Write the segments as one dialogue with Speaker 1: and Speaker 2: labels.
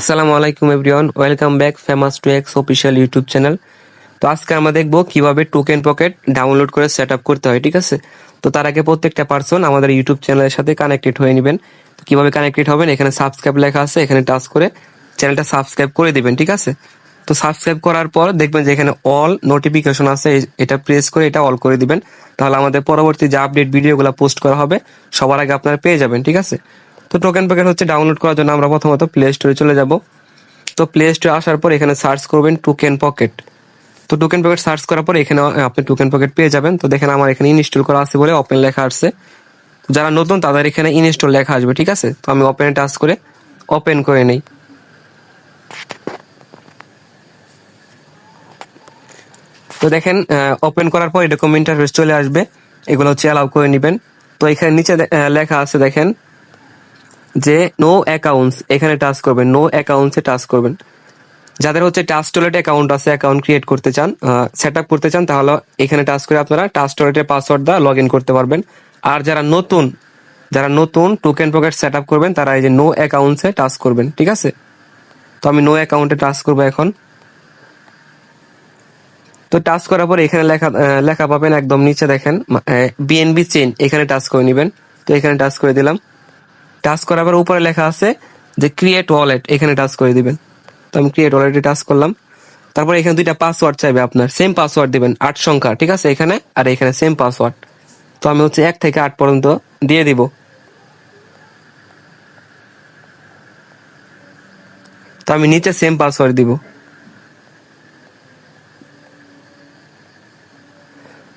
Speaker 1: আসসালামু আলাইকুম everyone welcome back famous to X official YouTube channel তো আজকে আমরা দেখব কীভাবে টোকেন পকেট ডাউনলোড করে সেট আপ করতে হয়, ঠিক আছে? তো তার আগে প্রত্যেকটা পার্সন আমাদের ইউটিউব চ্যানেলের সাথে কানেক্টেড হয়ে নেবেন। তো কীভাবে কানেক্টেড হবেন? এখানে সাবস্ক্রাইব লেখা আছে, এখানে টাচ করে চ্যানেলটা সাবস্ক্রাইব করে দিবেন, ঠিক আছে? তো সাবস্ক্রাইব করার পর দেখবেন যে এখানে অল নোটিফিকেশন আছে এটা প্রেস করে, এটা অল করে দিবেন। তাহলে আমাদের পরবর্তী যে আপডেট ভিডিওগুলো পোস্ট করা হবে, সবার আগে আপনারা পেয়ে যাবেন, ঠিক আছে? তো টোকেন প্যাকেট হচ্ছে ডাউনলোড করার জন্য আমরা প্রথমত প্লে স্টোরে চলে যাব। তো প্লে স্টোরে আসার পর এখানে সার্চ করবেন টোকেন পকেট তো টোকেন পকেট সার্চ করার পর এখানে আপনি টোকেন পকেট পেয়ে যাবেন। তো দেখেন আমার এখানে ইনস্টল করা আছে বলে ওপেন লেখা আসছে। যারা নতুন তাদের এখানে ইনস্টল লেখা আসবে, ঠিক আছে? তো আমি ওপেনে টাচ করে ওপেন করে নেই। তো দেখেন ওপেন করার পর এরকম ইন্টারফেস চলে আসবে। এগুলো হচ্ছে অ্যালাউ করে নেবেন। তো এখানে নিচে লেখা আছে দেখেন যে নো অ্যাকাউন্টস এখানে টাচ করবেন নো অ্যাকাউন্টসে টাচ করবেন। যাদের হচ্ছে টাচ টয়লেট অ্যাকাউন্ট আছে অ্যাকাউন্ট ক্রিয়েট করতে চান সেট আপ করতে চান, তাহলে এখানে টাচ করে আপনারা টাচ টয়লেটের পাসওয়ার্ড দা লগ ইন করতে পারবেন। আর যারা নতুন যারা নতুন টোকেন পকেট সেট আপ করবেন, তারা এই যে নো অ্যাকাউন্টসে টাচ করবেন, ঠিক আছে? তো আমি নো অ্যাকাউন্টে টাচ করব এখন। তো টাচ করার পর এখানে লেখা লেখা পাবেন একদম নিচে দেখেন বিএনবি চেন এখানে টাচ করে নেবেন। তো এখানে টাচ করে দিলাম। টাচ করার পর উপরে লেখা আছে যে ক্রিয়েট ওয়ালেট এখানে টাচ করে দিবেন। তো আমি ক্রিয়েট ওয়ালেটে টাচ করলাম। তারপর এখানে দুইটা পাসওয়ার্ড চাইবে আপনার। সেম পাসওয়ার্ড দিবেন, আট সংখ্যা, ঠিক আছে? এখানে আর এখানে সেম পাসওয়ার্ড তো আমি হচ্ছে এক থেকে আট পর্যন্ত দিয়ে দিব। তো আমি নিচে সেম পাসওয়ার্ড দিব।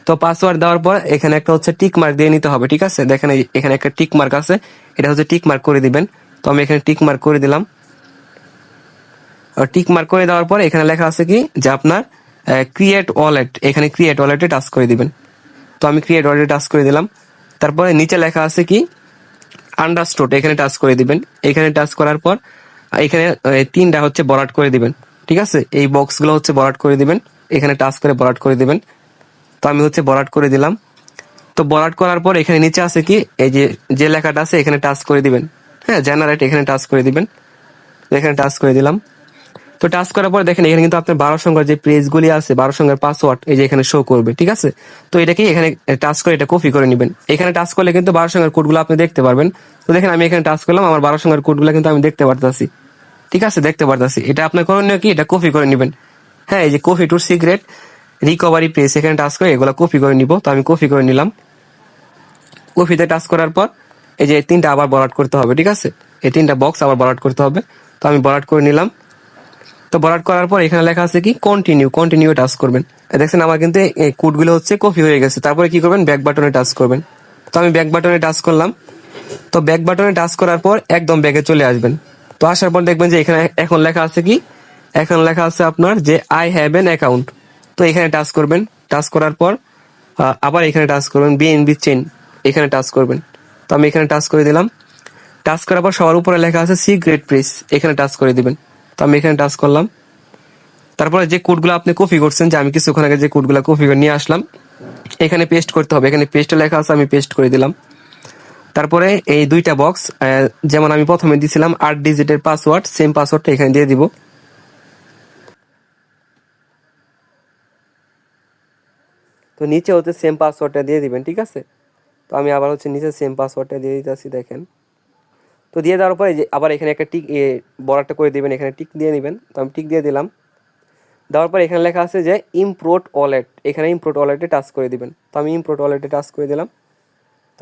Speaker 1: তো পাসওয়ার্ড দেওয়ার পর এখানে একটা হচ্ছে টিক মার্ক দিয়ে নিতে হবে, ঠিক আছে? দেখেন এখানে একটা টিক মার্ক আছে, এটা হচ্ছে টিক মার্ক করে দিবেন। তো আমি এখানে টিক মার্ক করে দিলাম। টিক মার্ক করে দেওয়ার পর এখানে লেখা আছে কি? যে আপনার ক্রিয়েট ওয়ালেট এখানে ক্রিয়েট ওয়ালেটে টাচ করে দিবেন। তো আমি ক্রিয়েট ওয়ালেটে টাচ করে দিলাম। তারপরে নিচে লেখা আছে কি? আন্ডারস্টোর এখানে টাচ করে দিবেন। এখানে টাচ করার পর এখানে তিনটা হচ্ছে বরাট করে দিবেন, ঠিক আছে? এই বক্সগুলো হচ্ছে বরাট করে দিবেন। এখানে টাচ করে বরাট করে দিবেন। তো আমি হচ্ছে বরাট করে দিলাম। তো বরাট করার পর এখানে নিচে আছে কি, এই যে যে লেখাটা আছে, এখানে টাচ করে দিবেন। হ্যাঁ জেনারেট এখানে টাচ করে দিবেন। এখানে টাচ করে দিলাম। তো টাচ করার পর দেখেন, এখানে কিন্তু আপনার বারো সংখ্যার যে পেজগুলি আছে, বারো সংখ্যার পাসওয়ার্ড এই যে এখানে শো করবে, ঠিক আছে? তো এটাকে এখানে টাচ করে, এটা কপি করে নেবেন। এখানে টাচ করলে কিন্তু বারো সংখ্যার কোডগুলো আপনি দেখতে পারবেন। তো দেখেন, আমি এখানে টাচ করলাম, আমার বারো সংখ্যার কোডগুলো কিন্তু আমি দেখতে পারতাছি। ঠিক আছে, দেখতে পারতাছি। এটা আপনার করণীয় কি? এটা কপি করে নেবেন। হ্যাঁ এই যে copy to secret recovery page এখানে টাচ করে এগুলো কপি করে নিব। তো আমি কপি করে নিলাম। কপিতে টাচ করার পর এই যে তিনটা আবার বরাট করতে হবে, ঠিক আছে? এই তিনটা বক্স আবার বরাট করতে হবে। তো আমি বরাট করে নিলাম। তো বরাট করার পর এখানে লেখা আছে কি কন্টিনিউ কন্টিনিউ টাচ করবেন। দেখছেন আমার কিন্তু এই কোডগুলো হচ্ছে কপি হয়ে গেছে। তারপরে কি করবেন? ব্যাক বাটনে টাচ করবেন। তো আমি ব্যাক বাটনে টাচ করলাম। তো ব্যাক বাটনে টাচ করার পর একদম ব্যাগে চলে আসবেন। তো আসার পর দেখবেন যে এখানে এখন লেখা আছে কি? এখন লেখা আছে আপনার যে আই হ্যাভ এন অ্যাকাউন্ট তো এখানে টাচ করবেন। টাচ করার পর আবার এখানে টাচ করবেন। বিএনবি চেন এখানে টাচ করবেন। তো আমি এখানে টাচ করে দিলাম। টাচ করার পর সবার উপরে লেখা আছে সি সিক্রেট প্রেস এখানে টাচ করে দিবেন। তো আমি এখানে টাচ করলাম। তারপরে যে কোডগুলো আপনি কপি করছেন, যে আমি কিছুক্ষণ আগে যে কোডগুলো কপি করে নিয়ে আসলাম, এখানে পেস্ট করতে হবে। এখানে পেস্টে লেখা আছে, আমি পেস্ট করে দিলাম। তারপরে এই দুইটা বক্স যেমন আমি প্রথমে দিছিলাম, আট ডিজিটের পাসওয়ার্ড সেম পাসওয়ার্ডটা এখানে দিয়ে দিব। তো নিচে হচ্ছে সেম পাসওয়ার্ডটা দিয়ে দিবেন, ঠিক আছে? তো আমি আবার হচ্ছে নিচে সেম পাসওয়ার্ডটা দিয়ে দিতে দিতেছি, দেখেন। তো দিয়ে দেওয়ার পরে আবার এখানে একটা টিক বড়াটা করে দিবেন, এখানে টিক দিয়ে নেবেন তো আমি টিক দিয়ে দিলাম। দেওয়ার পর এখানে লেখা আছে যে ইমপ্রোট ওয়ালেট এখানে ইমপ্রোট ওয়ালেটে টাচ করে দিবেন। তো আমি ইমপ্রোট ওয়ালেটে টাচ করে দিলাম।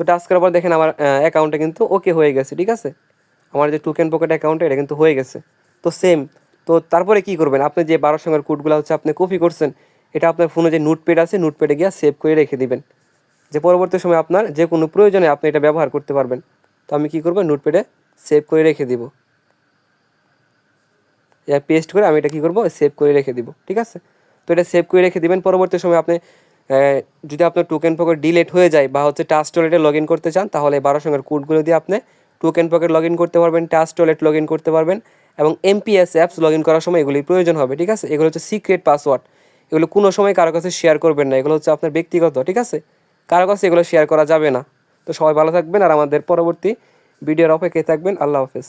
Speaker 1: তো টাচ করার পর দেখেন আমার অ্যাকাউন্টে কিন্তু ওকে হয়ে গেছে, ঠিক আছে? আমার যে টোকেন পকেট অ্যাকাউন্টে এটা কিন্তু হয়ে গেছে। তো সেম তো তারপরে কি করবেন? আপনি যে বারো সঙ্গের কোডগুলো হচ্ছে আপনি কপি করছেন এটা আপনার ফোনে যে নোটপ্যাড আছে নোটপ্যাডে গিয়ে সেভ করে রেখে দিবেন। যে পরবর্তী সময় আপনার যে কোনো প্রয়োজনে আপনি এটা ব্যবহার করতে পারবেন। তো আমি কি করব? নোটপ্যাডে সেভ করে রেখে দিব। পেস্ট করে আমি এটা কী করব? সেভ করে রেখে দিব, ঠিক আছে? তো এটা সেভ করে রেখে দিবেন। পরবর্তী সময় আপনি যদি আপনার টোকেন পকেট ডিলেট হয়ে যায় বা হচ্ছে টাচ টয়লেটে লগ ইন করতে চান, তাহলে বারো সঙ্গের কোডগুলো দিয়ে আপনি টোকেন পকেট লগ ইন করতে পারবেন টাচ টয়লেট লগ ইন করতে পারবেন এবং এমপিএস অ্যাপস লগ ইন করার সময় এগুলির প্রয়োজন হবে, ঠিক আছে? এগুলো হচ্ছে সিক্রেট পাসওয়ার্ড এগুলো কোনো সময় কারও কাছে শেয়ার করবেন না। এগুলো হচ্ছে আপনার ব্যক্তিগত, ঠিক আছে? কারও কাছে এগুলো শেয়ার করা যাবে না। তো সবাই ভালো থাকবেন আর আমাদের পরবর্তী ভিডিওর অপেক্ষায় থাকবেন। আল্লাহ হাফেজ।